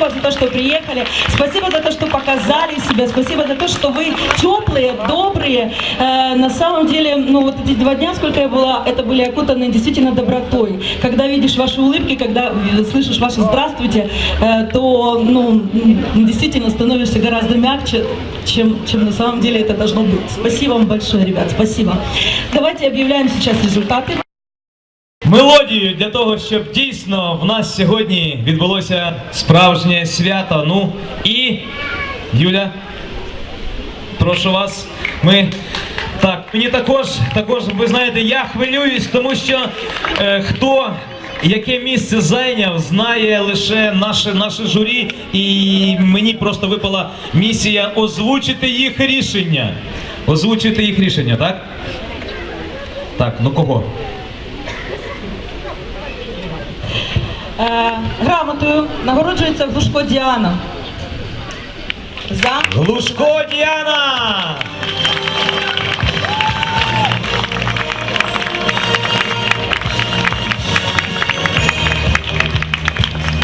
Спасибо за то, что приехали. Спасибо за то, что показали себя. Спасибо за то, что вы теплые, добрые. Э, на самом деле, ну вот эти два дня, сколько я была, это были окутаны действительно добротой. Когда видишь ваши улыбки, когда э, слышишь ваше здравствуйте, э, то ну, действительно становишься гораздо мягче, чем, чем на самом деле это должно быть. Спасибо вам большое, ребят. Спасибо. Давайте объявляем сейчас результаты. Мелодію для того, щоб дійсно в нас сьогодні відбулося справжнє свято. Ну і Юля, прошу вас. Ми так, мені також, також, ви знаєте, я хвилююсь, тому що е, хто яке місце зайняв, знає лише наше, наше журі, і мені просто випала місія озвучити їх рішення. Озвучити їх рішення, так? Так, ну кого? Е, грамотою нагороджується Глушко Діана. За Глушко Діана!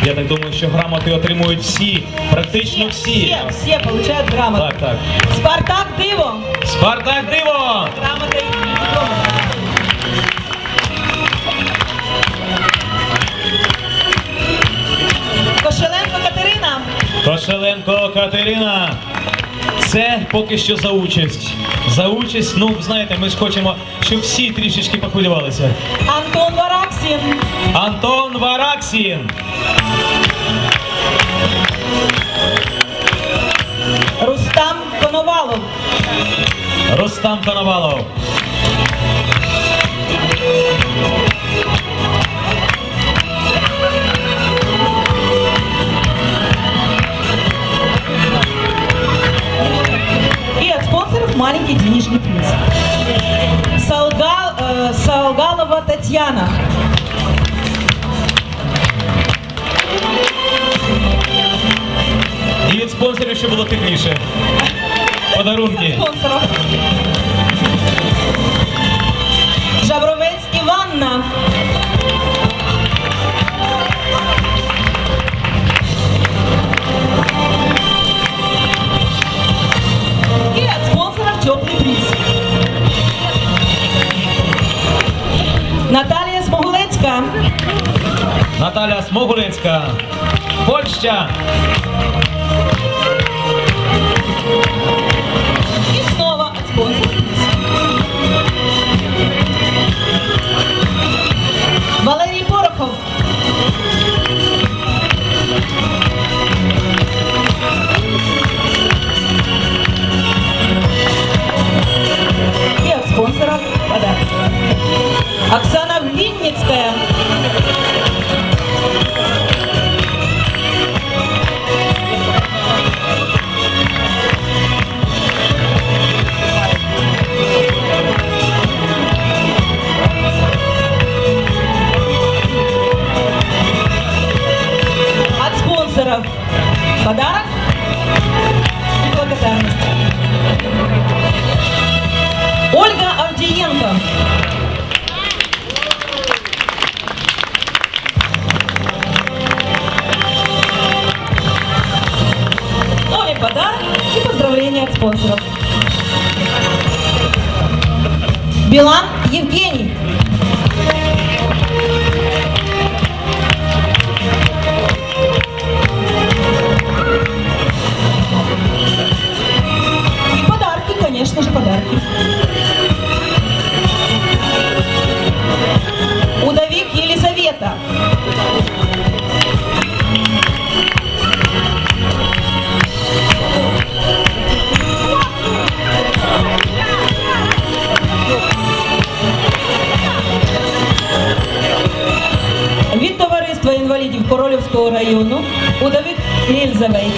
Я так думаю, що грамоти отримують всі, практично всі. все, все получают грамоту. Так, так. Спартак Диво. Спартак Диво! Грамота Кошеленко Катерина. Це поки що за участь. За участь, ну знаєте, ми ж хочемо, щоб всі трішечки похвилювалися. Антон Вараксин. Антон Вараксін. Рустам Коновалов. Рустам Коновалов. Маленький денежный приз. Солгал, э, Солгалова Татьяна. І від спонсорів ще було тепліше. Подарунки. Спонсоров. Наталя Смогурецька. Польща. Спонсоров подарок и благодарность. Ольга Авдиенко. Ну подарок и поздравления от спонсоров. Билан Евгений.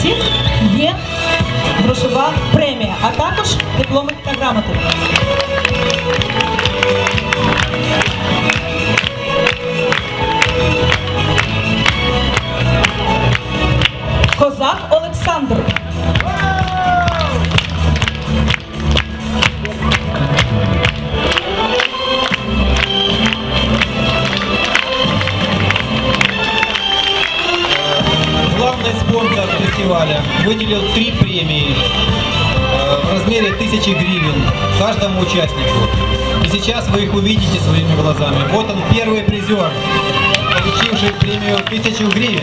Єлизаветі є грошова премія, а також дипломи та грамоти. Спонсор фестиваля выделил три премии э, в размере тысячи гривен каждому участнику. И сейчас вы их увидите своими глазами. Вот он, первый призер, получивший премию тысячу гривен.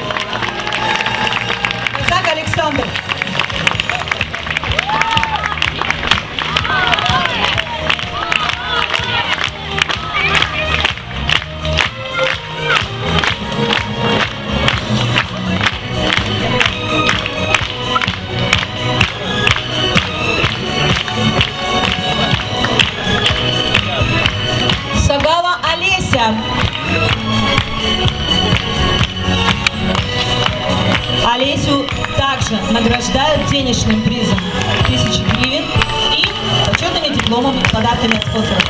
также награждают денежным призом 1000 гривен и почетными дипломами, подарками от спонсоров.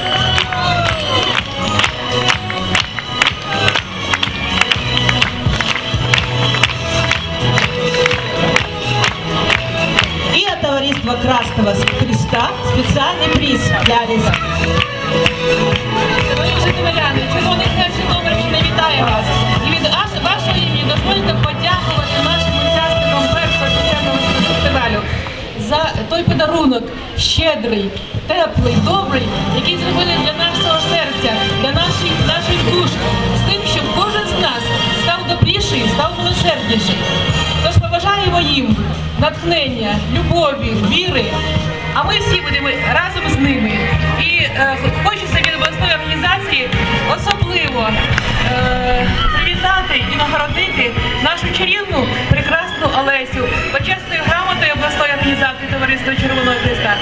И от товариства Красного Креста специальный приз для Олеси. Шановні житомиряни, червоний хрест Житомирщини вітає вас. Той подарунок щедрий, теплий, добрий, який зробили для нашого серця, для наших, наших душ, з тим, щоб кожен з нас став добріший, став милосердніший. Тож побажаємо їм натхнення, любові, віри, а ми всі будемо разом з ними. І е, хочеться від обласної організації особливо е, привітати і нагородити нашу чарівну прекрасну Олесю почесною грамотою обласної організації Товариства Червоного Христа,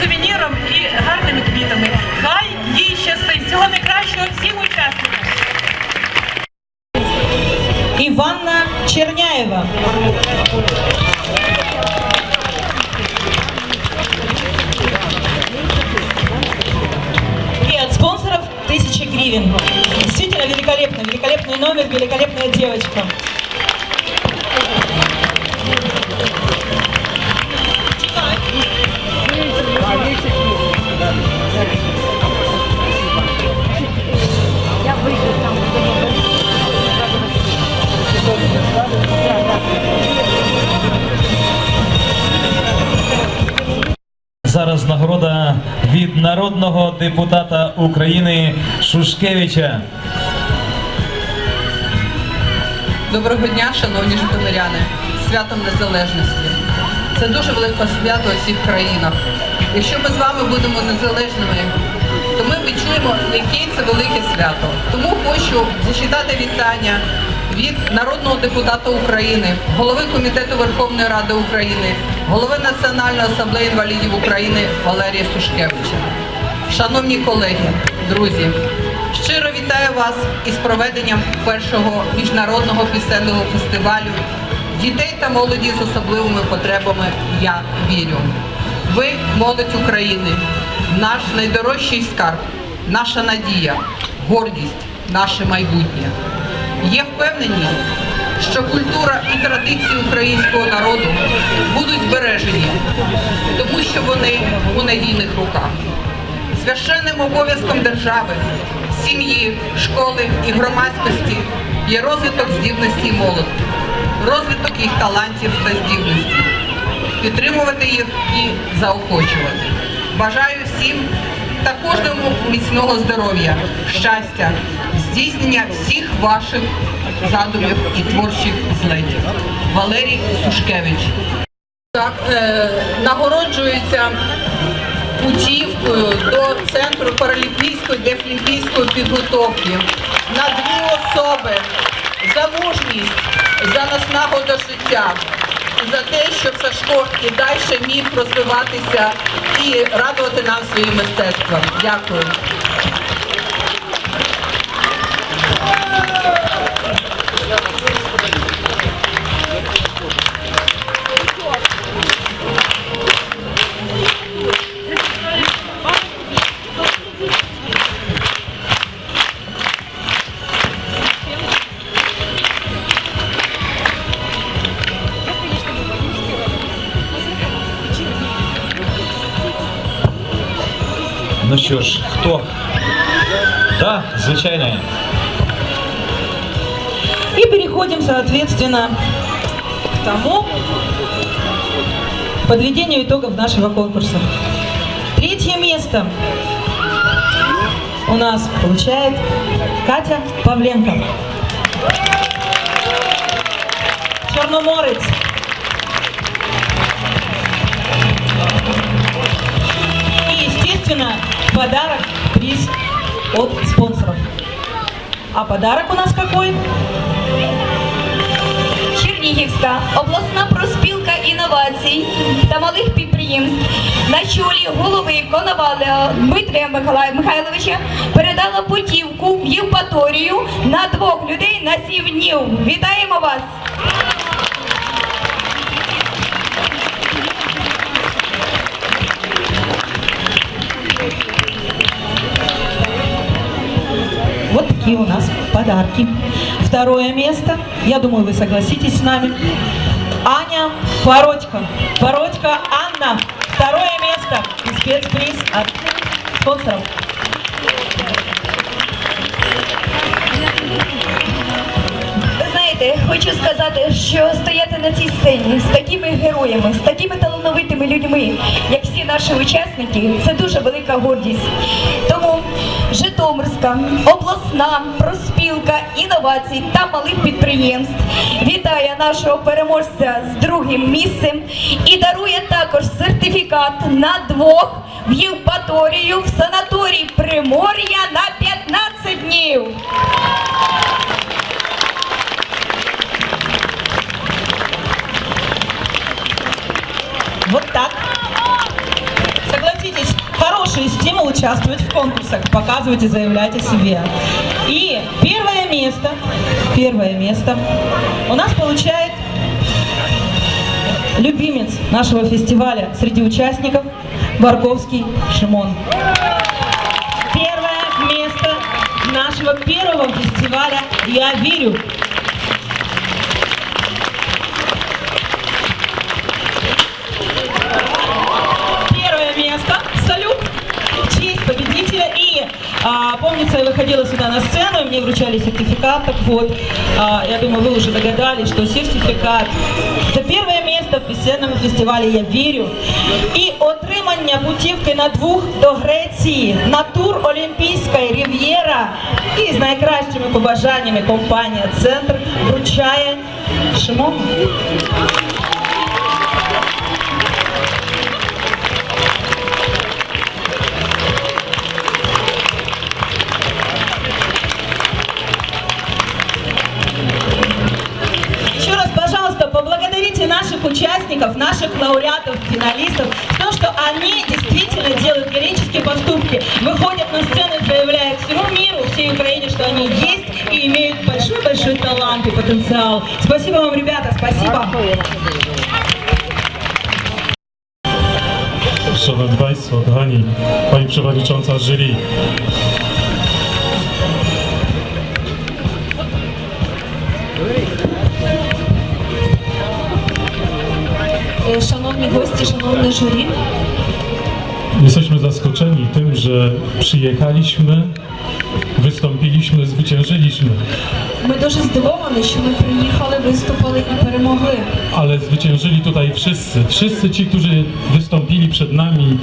сувеніром і гарними квітами. Хай їй щастить! Всього найкращого всім учасникам! Иванна Черняева. И от спонсоров 1000 гривен. Действительно великолепно, великолепный номер, великолепная девочка. Зараз нагорода від народного депутата України Шушкевича. Доброго дня, шановні житомиряни, святом незалежності. Це дуже велике свято у всіх країнах. Якщо ми з вами будемо незалежними, то ми відчуємо, яке це велике свято. Тому хочу зачитати вітання від народного депутата України, голови Комітету Верховної Ради України, голови Національної асамблеї інвалідів України Валерія Сушкевича. Шановні колеги, друзі, щиро вітаю вас із проведенням першого міжнародного пісенного фестивалю дітей та молоді з особливими потребами Я вірю. Ви молодь України, наш найдорожчий скарб, наша надія, гордість, наше майбутнє. Є впевненість, що культура і традиції українського народу будуть збережені, тому що вони у надійних руках. Священним обов'язком держави, сім'ї, школи і громадськості є розвиток здібності молоді, розвиток їх талантів та здібностей, підтримувати їх і заохочувати. Бажаю всім та кожному міцного здоров'я, щастя, здійснення всіх ваших задумів і творчих злетів. Валерій Сушкевич. Так, е, нагороджується путівкою до центру паралімпійської дефлімпійської підготовки на дві особи за мужність, за наснагу до життя, за те, щоб Сашко і далі міг розвиватися і радувати нам своїм мистецтвом. Дякую. Що ж? Да, звичайно. И переходим, соответственно, тому подведению итогов нашего конкурса. Третье место у нас получает Катя Павленко. Черноморец. И, естественно, подарок, приз от спонсоров. А подарок у нас какой? Чернігівська обласна проспілка інновацій та малих підприємств на чолі голови Коноваля Дмитрія Михайловича передала путівку в Євпаторію на двох людей на сім днів. Вітаємо вас! Вот такие у нас подарки. Второе место. Я думаю, вы согласитесь с нами. Аня Породько. Породько Анна. Второе место. И спецприз от спонсоров. Хочу сказати, що стояти на цій сцені з такими героями, з такими талановитими людьми, як всі наші учасники, це дуже велика гордість. Тому Житомирська обласна проспілка інновацій та малих підприємств вітає нашого переможця з другим місцем і дарує також сертифікат на двох в Євпаторію в санаторій Примор'я на участвовать в конкурсах, показывать и заявлять о себе. И первое место, первое место у нас получает любимец нашего фестиваля среди участников Барковский Шимон. Первое место нашего первого фестиваля «Я верю». А, помнится, я выходила сюда на сцену, и мне вручали сертификат. Так вот, я думаю, вы уже догадались, что сертификат за первое место в пісенному фестивалі Я вірю. І отримання путівки на двох до Греції на тур Олімпійська Рів'єра. І з найкращими побажаннями компанія Центр вручає Шимон. Наших лауреатов, финалистов, то, что они действительно делают героические поступки, выходят на сцену и заявляют всему миру, всей Украине, что они есть и имеют большой-большой талант и потенциал. Спасибо вам, ребята, спасибо. Szanowni Państwo, kochani, Pani Przewodnicząca jury, Е, Шановні гості, шановне журі, jesteśmy zaskoczeni tym, że przyjechaliśmy, wystąpiliśmy, zwyciężyliśmy, ми дуже здивовані, що ми приїхали, wystупили і перемогли. ale zwyciężyli tutaj wszyscy, wszyscy ci, którzy wystąpili przed nami,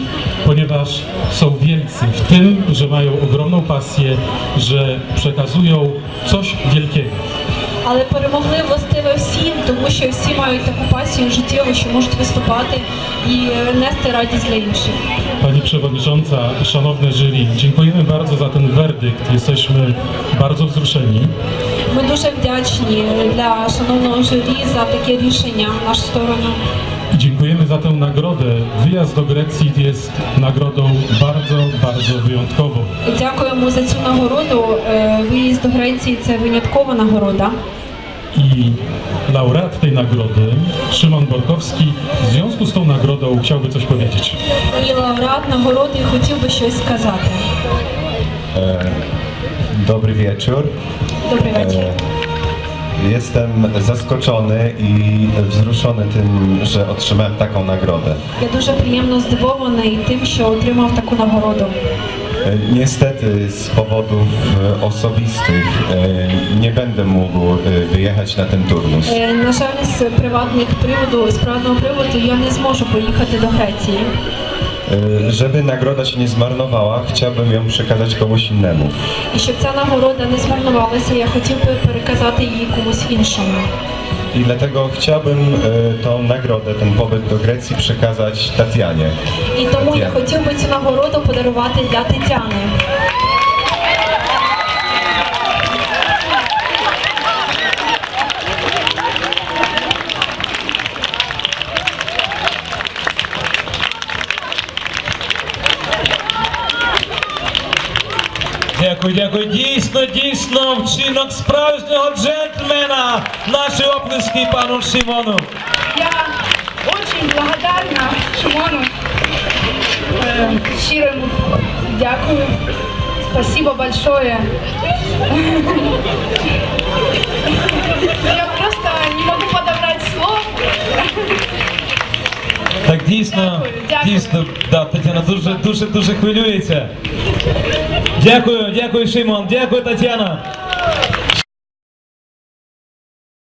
ponieważ są wielcy w tym, że mają ogromną pasję, że przekazują coś wielkiego. Але перемогли властиве всім, тому що всі мають таку пасію життєву, що можуть виступати і е, нести радість для інших. Pani Przewodnicząca, Szanowne jury, dziękujemy bardzo za ten werdykt. Jesteśmy bardzo wzruszeni. Ми дуже wdzięczni для шановного журі за таке рішення в нашу сторону. I dziękujemy za tę nagrodę. Wyjazd do Grecji jest nagrodą bardzo, bardzo wyjątkową. І Дякуємо за цю нагороду. Е, Виїзд до Греції це виняткова нагорода. I laureat tej nagrody, Szymon Borkowski, w związku z tą nagrodą chciałby coś powiedzieć. І лауреат нагороди хотів би щось сказати. Dobry wieczór. Добрий вечір. Jestem zaskoczony i wzruszony tym, że otrzymałem taką nagrodę. Я дуже приємно здивований тим, що отримав таку нагороду. E, Niestety z powodów e, osobistych e, nie będę mógł e, wyjechać na ten turnus. Е, На жаль, з приватних приводу, з приватного приводу я не зможу поїхати до Греції. E, Żeby nagroda się nie zmarnowała, chciałbym ją przekazać komuś innemu. І щоб ця нагорода не змарнувалася, я хотів би переказати її комусь іншому. I dlatego chciałbym e, tą nagrodę, ten pobyt do Grecji przekazać Tatianie. І тому я Тетяна. хотів би цю нагороду подарувати для Тетяни. Дякую, дякую. Дійсно, дійсно, вчинок справжнього джентльмена. Наші оплески пану Шимону. Я очень благодарна Шимону. Щиро дякую. Спасибо большое. Я просто не могу подобрать слов. Так дійсно, Дякую, дякую. дійсно, да, Тетяна дуже, дуже, дуже хвилюється. Дякую, дякую, Шимон, дякую, Тетяна.